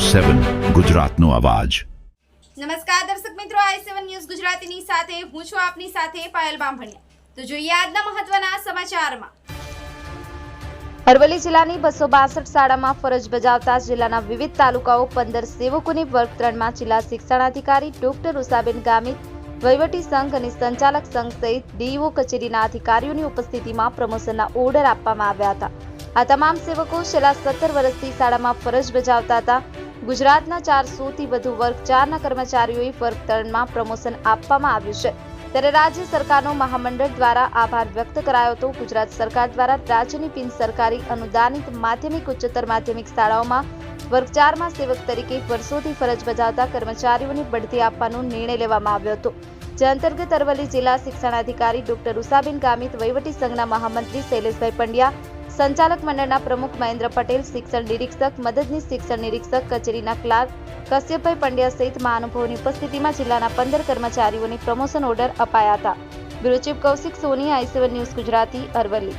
સેવન ગુજરાતનો અવાજ. નમસ્કાર દર્શક મિત્રો આઈ સેવન ન્યૂઝ ગુજરાતીની સાથે હું છું આપની સાથે પાયલ બામભણિયા. તો જોઈએ આજના મહત્વના સમાચારમાં. અરવલ્લી જિલ્લાની બસો બાસઠ શાળામાં ફરજ બજાવતા જિલ્લાના વિવિધ તાલુકાઓ પંદર સેવકોની વર્ગ ત્રણમાં જિલ્લા શિક્ષણાધિકારી ડોક્ટર ઉષાબેન ગામિત વહીવટી સંઘ અને સંચાલક સંઘ સહિત ડીઈઓ કચેરીના અધિકારીઓની ઉપસ્થિતિમાં પ્રમોશનના ઓર્ડર આપવામાં આવ્યા હતા. આ તમામ સેવકો છેલ્લા સત્તર વર્ષથી શાળામાં ફરજ બજાવતા હતા. ગુજરાતના ચારસોથી વધુ વર્ગ ચારના કર્મચારીઓએ વર્ગ ત્રણમાં પ્રમોશન આપવામાં આવ્યું છે. ત્યારે રાજ્ય સરકારનો મહામંડળ દ્વારા આભાર વ્યક્ત કરાયો હતો. ગુજરાત સરકાર દ્વારા રાજ્યની બિન સરકારી અનુદાનિત માધ્યમિક, ઉચ્ચતર માધ્યમિક શાળાઓમાં વર્ગ ચારમાં સેવક તરીકે વર્ષોથી ફરજ બજાવતા કર્મચારીઓની બઢતી આપવાનો નિર્ણય લેવામાં આવ્યો હતો. જે અંતર્ગત અરવલ્લી જિલ્લા શિક્ષણાધિકારી ડોક્ટર ઉષાબેન ગામિત, વહીવટી સંઘના મહામંત્રી શૈલેષભાઈ પંડ્યા સંચાલક મંડળના પ્રમુખ મહેન્દ્ર પટેલ, શિક્ષણ નિરીક્ષક, મદદનીશ શિક્ષણ નિરીક્ષક, કચેરીના ક્લાર્ક કશ્યપભાઈ પંડ્યા સહિત મહાનુભાવોની ઉપસ્થિતિમાં જિલ્લાના પંદર કર્મચારીઓને પ્રમોશન ઓર્ડર અપાયા હતા. Bureau Kaushik Soni, I News Gujarati, Aravalli.